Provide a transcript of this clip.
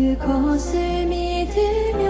그것을 믿으며